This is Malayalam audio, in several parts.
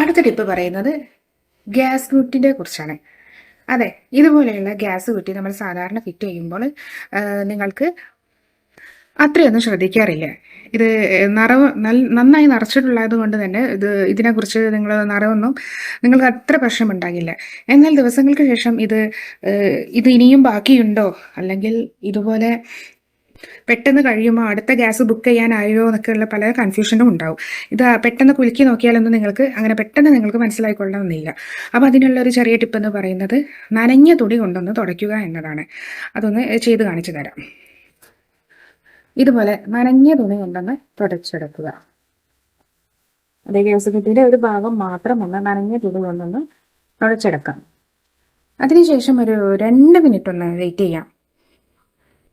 അടുത്ത ടിപ്പ് പറയുന്നത് ഗ്യാസ് കുറ്റിനെ കുറിച്ചാണ്. അതെ ഇതുപോലെയുള്ള ഗ്യാസ് കുറ്റി നമ്മൾ സാധാരണ ഫിറ്റ് ചെയ്യുമ്പോൾ നിങ്ങൾക്ക് അത്രയൊന്നും ശ്രദ്ധിക്കാറില്ല. ഇത് നിറവ് നന്നായി നിറച്ചിട്ടുള്ളത് കൊണ്ട് തന്നെ ഇത് ഇതിനെക്കുറിച്ച് നിങ്ങൾ നിറവൊന്നും നിങ്ങൾക്ക് അത്ര പ്രശ്നമുണ്ടാകില്ല എന്നാൽ ദിവസങ്ങൾക്ക് ശേഷം ഇത് ഇത് ഇനിയും ബാക്കിയുണ്ടോ? അല്ലെങ്കിൽ ഇതുപോലെ പെട്ടെന്ന് കഴിയുമ്പോൾ അടുത്ത ഗ്യാസ് ബുക്ക് ചെയ്യാനായോ എന്നൊക്കെയുള്ള പല കൺഫ്യൂഷനും ഉണ്ടാവും. ഇത് പെട്ടെന്ന് കുലുക്കി നോക്കിയാലൊന്നും നിങ്ങൾക്ക് അങ്ങനെ പെട്ടെന്ന് നിങ്ങൾക്ക് മനസ്സിലായിക്കൊള്ളണമെന്നില്ല. അപ്പോൾ അതിനുള്ള ഒരു ചെറിയ ടിപ്പ് എന്ന് പറയുന്നത് നനഞ്ഞ തുണി കൊണ്ടൊന്ന് തുടയ്ക്കുക എന്നതാണ്. അതൊന്ന് ചെയ്ത് കാണിച്ചു തരാം. ഇതുപോലെ നനഞ്ഞ തുണി കൊണ്ടൊന്ന് തുടച്ചെടുക്കുക. അതേ ഗ്യാസ് കുറ്റിയുടെ ഒരു ഭാഗം മാത്രം ഒന്ന് നനഞ്ഞ തുണി കൊണ്ടൊന്ന് തുടച്ചെടുക്കാം. അതിനുശേഷം ഒരു രണ്ട് മിനിറ്റ് ഒന്ന് വെയിറ്റ് ചെയ്യാം.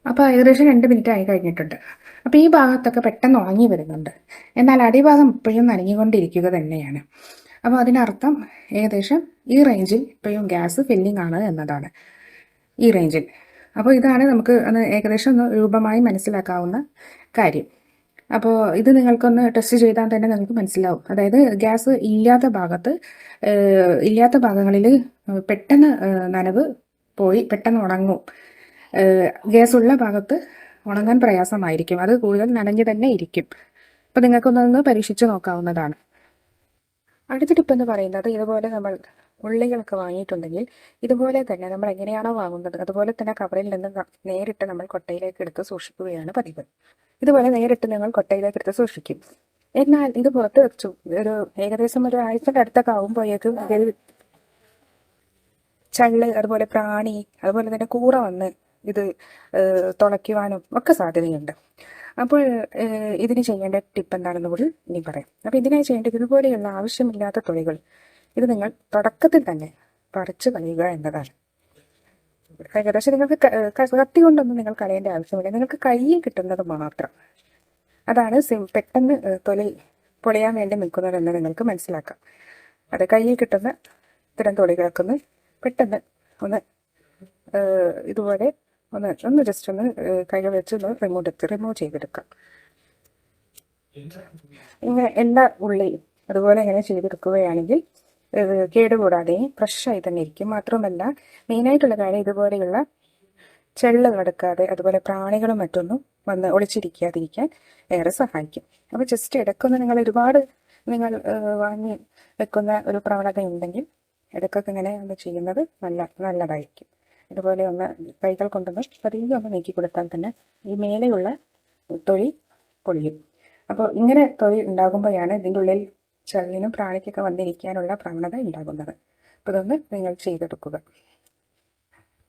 അപ്പോൾ ഏകദേശം രണ്ട് മിനിറ്റ് ആയി കഴിഞ്ഞിട്ടുണ്ട്. അപ്പോൾ ഈ ഭാഗത്തൊക്കെ പെട്ടെന്ന് ഉണങ്ങി വരുന്നുണ്ട്. എന്നാൽ അടിഭാഗം ഇപ്പോഴും നനഞ്ഞുകൊണ്ടിരിക്കുക തന്നെയാണ്. അപ്പോൾ അതിനർത്ഥം ഏകദേശം ഈ റേഞ്ചിൽ ഇപ്പോഴും ഗ്യാസ് ഫില്ലിംഗ് ആണ് എന്നതാണ്. ഈ റേഞ്ചിൽ അപ്പോൾ ഇതാണ് നമുക്ക് ഒന്ന് ഏകദേശം ഒന്ന് രൂപമായി മനസ്സിലാക്കാവുന്ന കാര്യം. അപ്പോൾ ഇത് നിങ്ങൾക്കൊന്ന് ടെസ്റ്റ് ചെയ്താൽ തന്നെ നിങ്ങൾക്ക് മനസ്സിലാവും. അതായത് ഗ്യാസ് ഇല്ലാത്ത ഭാഗത്ത് ഇല്ലാത്ത ഭാഗങ്ങളിൽ പെട്ടെന്ന് നനവ് പോയി പെട്ടെന്ന് ഉണങ്ങും. ഏഹ്, ഗ്യാസ് ഉള്ള ഭാഗത്ത് ഉണങ്ങാൻ പ്രയാസമായിരിക്കും. അത് കൂടുതൽ നനഞ്ഞു തന്നെ ഇരിക്കും. അപ്പോൾ നിങ്ങൾക്കൊന്നൊന്ന് പരീക്ഷിച്ച് നോക്കാവുന്നതാണ്. അടുത്ത ടിപ്പ് എന്ന് പറയുന്നത് ഇതുപോലെ നമ്മൾ ഉള്ളികളൊക്കെ വാങ്ങിയിട്ടുണ്ടെങ്കിൽ ഇതുപോലെ തന്നെ നമ്മൾ എങ്ങനെയാണോ വാങ്ങുന്നത് അതുപോലെ തന്നെ കവറിൽ നിന്ന് നേരിട്ട് നമ്മൾ കൊട്ടയിലേക്ക് എടുത്ത് സൂക്ഷിക്കുകയാണ് പതിവ്. ഇതുപോലെ നേരിട്ട് നിങ്ങൾ കൊട്ടയിലേക്ക് എടുത്ത് സൂക്ഷിക്കും. എന്നാൽ ഇത് പുറത്ത് വെച്ചു. ഒരു ഏകദേശം ഒരു ആഴ്ചയുടെ അടുത്തൊക്കെ ആകുമ്പോഴേക്കും ചള്ള് അതുപോലെ പ്രാണി അതുപോലെ തന്നെ കൂറ വന്ന് ഇത് തുളയ്ക്കുവാനും ഒക്കെ സാധ്യതയുണ്ട്. അപ്പോൾ ഇതിന് ചെയ്യേണ്ട ടിപ്പ് എന്താണെന്ന് കൂടി ഇനി പറയാം. അപ്പോൾ ഇതിനായി ചെയ്യേണ്ടത് ഇതുപോലെയുള്ള ആവശ്യമില്ലാത്ത തുണികൾ. ഇത് നിങ്ങൾ തുടക്കത്തിൽ തന്നെ പറിച്ചു കളയുക എന്നതാണ്. ഏകദേശം നിങ്ങൾക്ക് കത്തി കൊണ്ടൊന്നും നിങ്ങൾ കളയേണ്ട ആവശ്യമില്ല. നിങ്ങൾക്ക് കയ്യിൽ കിട്ടുന്നത് മാത്രം. അതാണ് സിം പെട്ടെന്ന് തൊലി പൊളിയാൻ വേണ്ടി നിൽക്കുന്നതെന്ന് നിങ്ങൾക്ക് മനസ്സിലാക്കാം. അത് കയ്യിൽ കിട്ടുന്ന ഇത്തരം തൊലികൾക്കൊന്ന് പെട്ടെന്ന് ഒന്ന് ഇതുപോലെ ഒന്ന് ഒന്ന് ജസ്റ്റ് ഒന്ന് കൈകൾ വെച്ച് ഒന്ന് റിമൂവ് എടുത്ത് റിമൂവ് ചെയ്തെടുക്കാം. ഇങ്ങനെ എല്ലാ ഉള്ളിയും അതുപോലെ ഇങ്ങനെ ചെയ്തെടുക്കുകയാണെങ്കിൽ ഏഹ്, കേടുകൂടാതെയും ഫ്രഷായി തന്നെ ഇരിക്കും. മാത്രമല്ല മെയിനായിട്ടുള്ള കാര്യം ഇതുപോലെയുള്ള ചെള്ള് കടക്കാതെ അതുപോലെ പ്രാണികളും മറ്റൊന്നും വന്ന് ഒളിച്ചിരിക്കാതിരിക്കാൻ ഏറെ സഹായിക്കും. അപ്പോൾ ജസ്റ്റ് ഇടയ്ക്കൊന്ന് നിങ്ങൾ ഒരുപാട് നിങ്ങൾ വാങ്ങി വെക്കുന്ന ഒരു പ്രവണത ഉണ്ടെങ്കിൽ ഇടയ്ക്കൊക്കെ ഇങ്ങനെ ഒന്ന് ചെയ്യുന്നത് നല്ല നല്ലതായിരിക്കും. ഇതുപോലെ ഒന്ന് കൈകൾ കൊണ്ടൊന്ന് പതിയെ ഒന്ന് നീക്കി കൊടുത്താൽ തന്നെ ഈ മേലെയുള്ള തൊഴി പൊളിയും. അപ്പോൾ ഇങ്ങനെ തൊഴി ഉണ്ടാകുമ്പോഴാണ് ഇതിന്റെ ഉള്ളിൽ ചെള്ളിനും പ്രാണിക്കൊക്കെ വന്നിരിക്കാനുള്ള പ്രവണത ഉണ്ടാകുന്നത്. അപ്പോൾ ഇതൊന്ന് നിങ്ങൾ ചെയ്തെടുക്കുക.